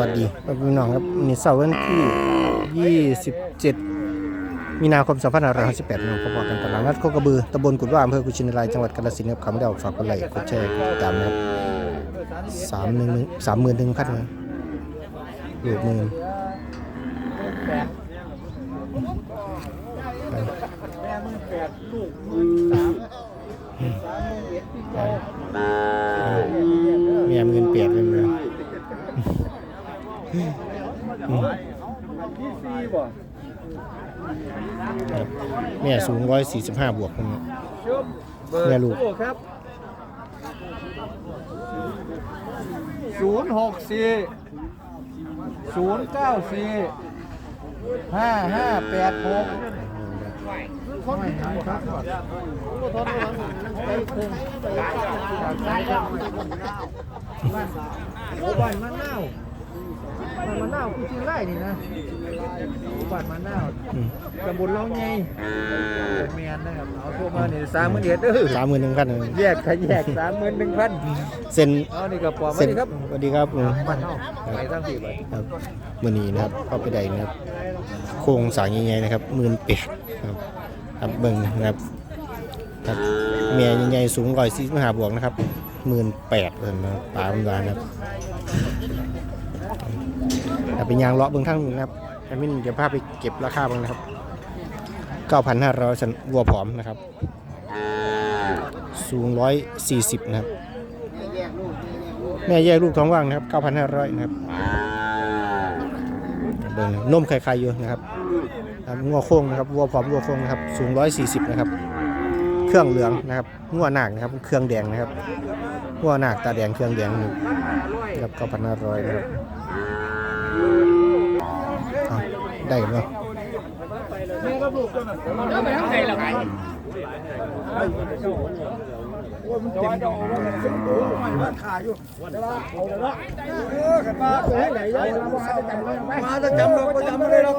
วัสดีพี่น้องครับนนี้เสาร์วันที่ 27 มีนาคม 2558น้องพบกันตลาดนัดโคกระบือตำบลกุดว่าอำเภอกุชินารายจังหวัดกาฬสินธุ์ครับคำเดียวฝากกดไลค์กดแชร์กดติดตามนะครับสามหนึ่งสามหมื่นหนึ่งพันนะลูกหมื่นแม่มือแปดลูกมือ สี่บ่ครับแม่สูง145บวกนะชุบเบอร์แม่ลูก ตู้ครับศูนย์หกสี่ศูนย์เก้าสี่ห้าห้าแปดหกไม่หายครับโอ้บ้านมะนาว บ้านมะนาวคือชื่อไร่นี่นะบ้านมะนาวอืมตำบลล่องไงเป็นแมนนะครับเอาทั่วมาเนี่ยสามหมื่นเอ็ดเด้อสามหมื่นหนึ่งพันแยกขยแยกสามหมื่นหนึ่งพันเซ็นเอานี่ก็ปอมมาเซ็นดิครับสวัสดีครับอืมบ้านเฮาไปทั้งสี่ไปครับมือนี้นะครับเข้าไปได้นะครับ โครงสร้างใหญ่ๆนะครับหมื่นเปียดครับครับเบิ่งนะครับครับเมียใหญ่ๆสูงร้อยสี่สิบห้าบวกนะครับหมื่นแปดเลยนะครับปลาบานนะครับ เป็นยางเลาะเบื้องทั้งนะครับแอมินเดี๋ยวพาไปเก็บราคาบ้างนะครับเก้าพันห้าร้อยวัวผอมนะครับ สูงร้อยสี่สิบนะครับ แม่แยกลูกท้องว่างนะครับ 9,500 นะครับเบิ่งนมไข่อยู่นะครับงัวโค้งนะครับวัวผอมวัวโค้งนะครับ สูง 140 นะครับ เครื่องเหลืองนะครับงัวหนักนะครับ เครื่องแดงนะครับงัวหนักตาแดงเครื่องแดงนะครับ9,500 นะครับ ได้กันบ่มาจะจำเราก็จำไม่ได้หรอก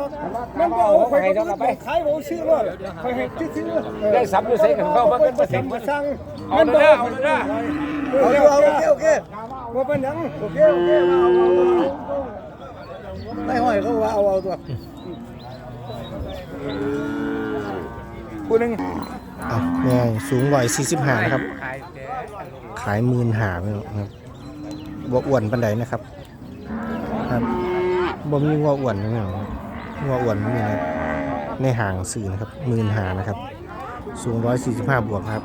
มันก็เอาไปเอาไปขายโมชื่อว่าไปให้ชื่อได้ซับด้วยเซ็กของเขาเพราะกันมาเซ็กมาสั่งเอาเด้อเอาเด้อเอาเอาโอเคโอเคมาเป็นยังโอเคโอเคมาเอา ได้ห้อยเขาว่าเอาเอาตัวผู้หนึ่งเอาแม่สูง145นะครับขายแกขายหมื่นหาไปแล้วนะครับบ่อ้วนปันใดนะครับ ครับบ่มีงัวอ้วนนะเนี่ยงัวอ้วนไม่มีนะครับในห่างสื่อนะครับหมื่นหานะครับ สูงร้อยสี่สิบห้าบวกครับ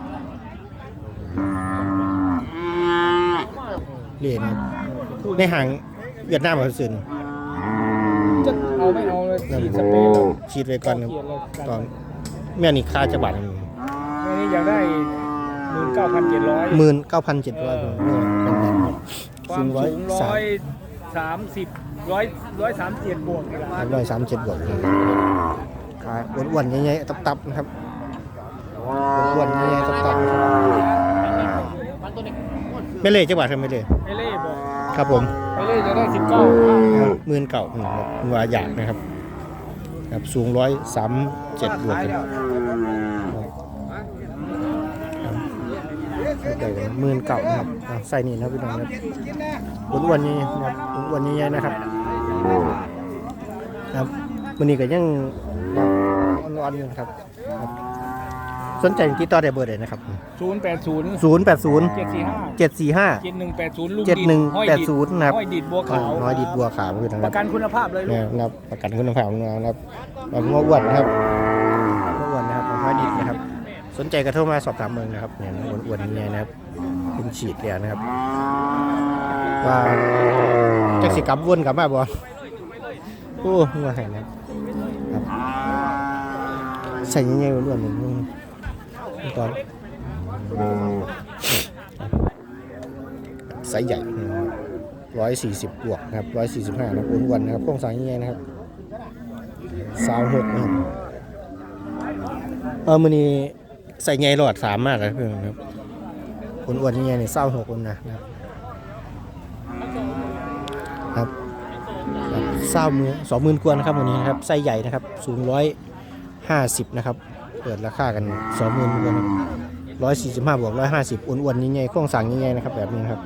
เรียนครับในห่างเวียดนามกับสื่อ จะเอาไม่เอาเลยฉีดสเปรย์เลยชีดไว้ก่อนครับเกียร์เลยตอนแม่นี่ค่าจะบาทอันนี้อยากได้หมื่นเก้าพันเจ็ดร้อยหมื่นเก้าพันเจ็ดร้อยบาทเนี่ยเป็นแบบความร้อยสูงสาร้มอยสามสิบร้อยร้อยสามเจ็ดบวกนี่แหละร้อยสามเจ็ดบวกขายอ้วนๆใหญ่ๆตับๆนะครับอ้วนๆใหญ่ๆตับๆนะครับไม่เล่จังหวัดครับไม่เล่ไม่เล่บอกครับผม ไม่เล่จะได้สิบเก้าหมื่นเก่านะครัว่าอยากนะครับครับสูงร้อยสามเจ็ดบวกกันหมื่นเก่านะครับใส่นี่นะพี่น้องครับอ้วนนี่นะครับอ้วนๆใหญ่ๆนะครับครับวันนี้ก็ยังแบบอ่อนๆอยู่ครับ สนใจติดต่อได้เบอร์ใดนะครับ ศูนย์แปดศูนย์ศูนย์แปดศูนย์เจ็ดสี่ห้าเจ็ดสี่ห้าเจ็ดหนึ่งแปดศูนย์ลูกเจ็ดหนึ่งห้อยแปดดิศูนย์นะครับห้อยดิดบัวขาวน้อยดิดบัวขาวคือนะคปรับระกันคุณภาพเลยลูเนี่ยกนะครับประกันคุณภาพนะครับแบบงออ้วนนะครับงออ้วนนะครับน้อยดิดนะครับ สนใจกระโทรมาสอบถามเมืองนะครับเนี่ยอ้วนอ้วนๆเนี่ยนะครับเป็นฉีดแล้วนะครับ ว่าจักสิกลับวนกลับมาบ่โอ้มาให้นะครับครับใส่ยังไงอ้วนๆเลย ตอนไซส์ใหญ่ร้อยสี่สิบบวกนะครับร้อยสี่สิบห้านะครับอ้วนๆนะครับโครงสร้างยังไงนะครับสาวหกนะครับเออมือนี้ใส่ไงหลอดสามมากเลยเพื่อนครับอ้วนยังไงเนี่ยเศร้าหกคนนะครับครับเศร้ามือสองหมื่นกว่านะครับวันนี้นะครับไส้ใหญ่นะครับสูงร้อยห้าสิบนะครับ เปิดราคากันสองหมื่นกว่าร้อยสี่สิบห้าบวกร้อยห้าสิบอ้วนๆยังไงโครงสั่งยังไงนะครับแบบนี้ครับ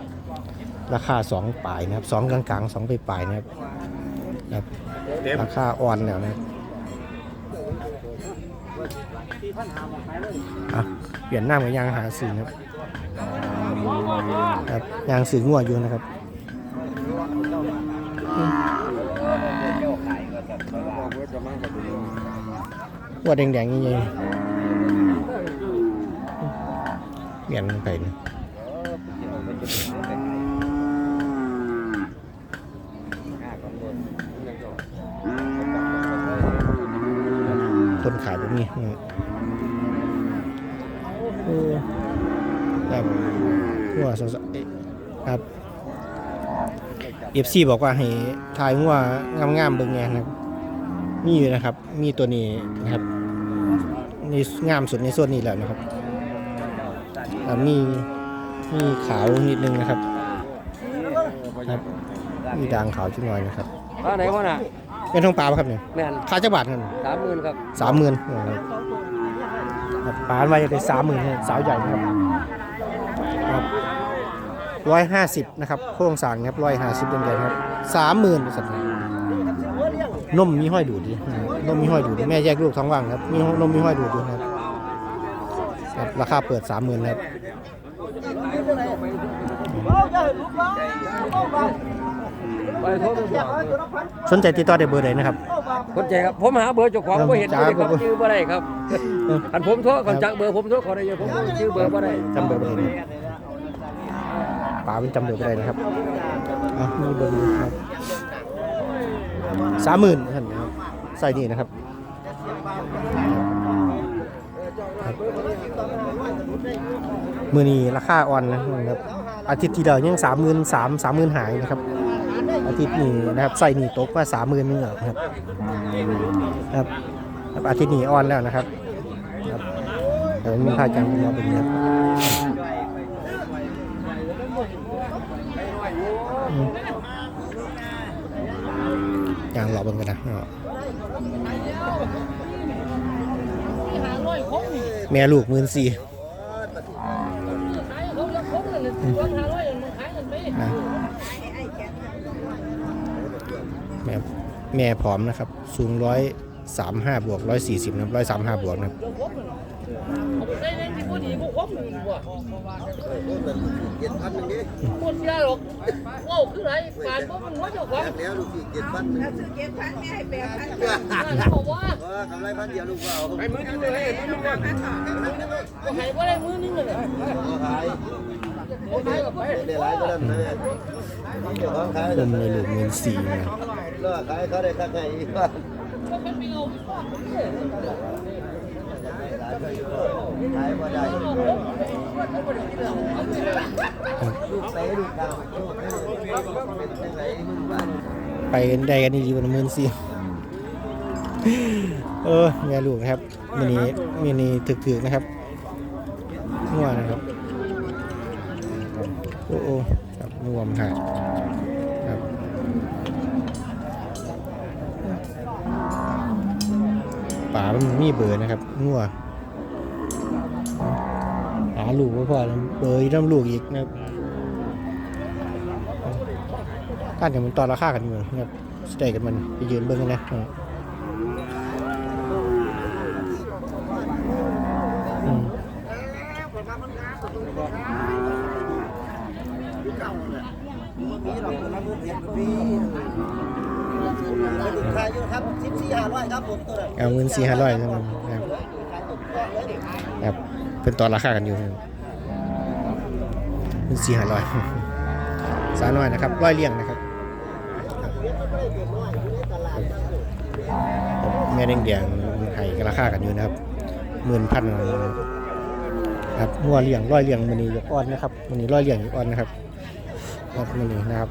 ราคาสองปลายนะครับสองกลางๆสองไปปลายๆนะครับนะครับราคาอ่อนแล้วนะครับอะเปลี่ยนหน้าเหมือนยางหาสื่อนะครับครับยางสื่องัวอยู่นะครับ วัวแดงๆนี่ยังเปลี่ยนไปนะคนขายแบบนี้อืมโอ้แบบงัวสดๆเอ๊ะครับเอฟซีบอกว่าให้ถ่ายงัวงามๆเบิ่งแงนะครับ มีอยู่นะครับ มีตัวนี้นะครับนี่งามสุดในส่วนนี้แล้วนะครับอ่ามีมีขาวนิดนึงนะครับครับมีด่างขาวจุดหน่อยนะครับว่าไหนวะน่ะเป็นทองปลาปะครับเนี่ยแม่นค่าจักบาทกันสามหมื่นครับสามหมื่นครับปลาไว้จะได้สามหมื่นสาวใหญ่นะครับครับร้อยห้าสิบนะครับโครงสร้างนะครับร้อยห้าสิบเดือนๆครับสามหมื่นสัตว์ นมมีห้อยดูดดีอืมนมมีห้อยดูดดีแม่แยกลูกท้องว่างครับ มีนมมีห้อยดูดดีครับครับราคาเปิดสามหมื่นครับไปโทษด้วยสนใจติดต่อได้เบอร์ใดนะครับ คนใจครับผมหาเบอร์เจ้าของบ่เห็นจ้าเลยครับเบอร์ชื่อบ่ได้ครับเอออันผมโทษก่อนจักเบอร์ผมโทษขอได้อยู่ผมชื่อเบอร์บ่ได้จำเบอร์บ่ได้นะป๋าเป็นจำเบอร์บ่ได้นะครับอะมีเบอร์อยู่ครับ สามหมื่นท่านนะครับใส่นี่นะครับครับมือนี้ราคาอ่อนนะครับอาทิตย์ที่แล้วยังสามหมื่นสามสามหมื่นหายนะครับ อาทิตย์นี้นะครับใส่นี่ตกมาสามหมื่นนึงแล้วครับครับครับอาทิตย์นี้อ่อนแล้วนะครับครับแต่มันมีค่าจังมาเป็นเนี้ยอืม ยางหลอกเบิ่งกันนะเอาแม่ลูกหมื่นสี่นะแม่แม่ผอมนะครับ สูงร้อยสามห้าบวกร้อยสี่สิบนะครับร้อยสามห้าบวกนะ ครับได้เล่นที่พอดีพวกความมือว่ะหมดยาหรอกว้าวคือไรปานพวกมันหัวเจ้าของแล้วลูกสี่เจ็ดพันหนึ่งเก็บพันไม่ให้แปดพันน่าบอกว่าเออกำไรพันเดียวลูกเปล่าไปมือนึงเลยมือนึงก่อนก็ให้ว่าได้มือนึงเลยก็ขายโอ้ยแบบไปได้หลายก็ได้นะเนี่ยเดี๋ยวของขายเพิ่มในหลุมเงินสี่นะก็ขายเขาได้ค่าไงอีกว่าก็เป็นไปเอา ขายมาได้ลูกไปลูกดาวโชคเป็นจังไงมึงบ้านไปได้กันดีๆวันมื่นสี่เออแม่ลูกนะครับมินีมินีถึกๆนะครับนัวนะครับโอ้โอ้ครับรวมค่ะครับป่ามันมีเบอร์นะครับงัว ลูกไว้พอแล้วเบอร์อีกน้ำลูกอีกนะครับท่านอย่างมันต่อราคากันอยู่นะครับสเตย์กันมันไปยืนเบิ้งกันนะอืมขายอยู่ครับสิบสี่ห้าร้อยครับผมตัวนั้นเอาเงินสี่ห้าร้อยใช่ไหมครับครับ เป็นต่อราคากันอยู่เงินสี่ห้าร้อยสาน้อยนะครับร้อยเลี่ยงนะครับแม่แดงแดงๆให้กันราคากันอยู่นะครับหมื่นพันครับงัวเลี้ยงร้อยเลี้ยงมันนี้ยกอ่อนนะครับมันนี้ร้อยเลี้ยงยกอ่อนนะครับครับมันนี้นะครับ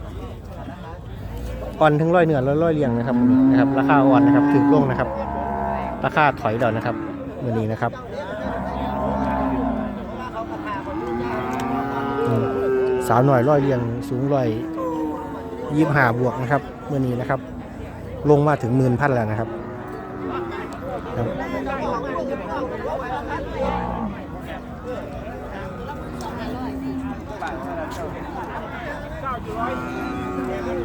อ่อนถึงร้อยเนื้อร้อยร้อยเลี้ยงนะครับมื้อนี้นะครับ ราคาอ่อนนะครับถึงลงนะครับ ราคาถอยเดี๋ยวนะครับมันนี้นะครับอืม สาวหน่อยร้อยเรียงสูงร้อยยี่ห้าบวกนะครับเมื่อนี้นะครับ ลงมาถึงหมื่นพันแล้วนะครับครับเ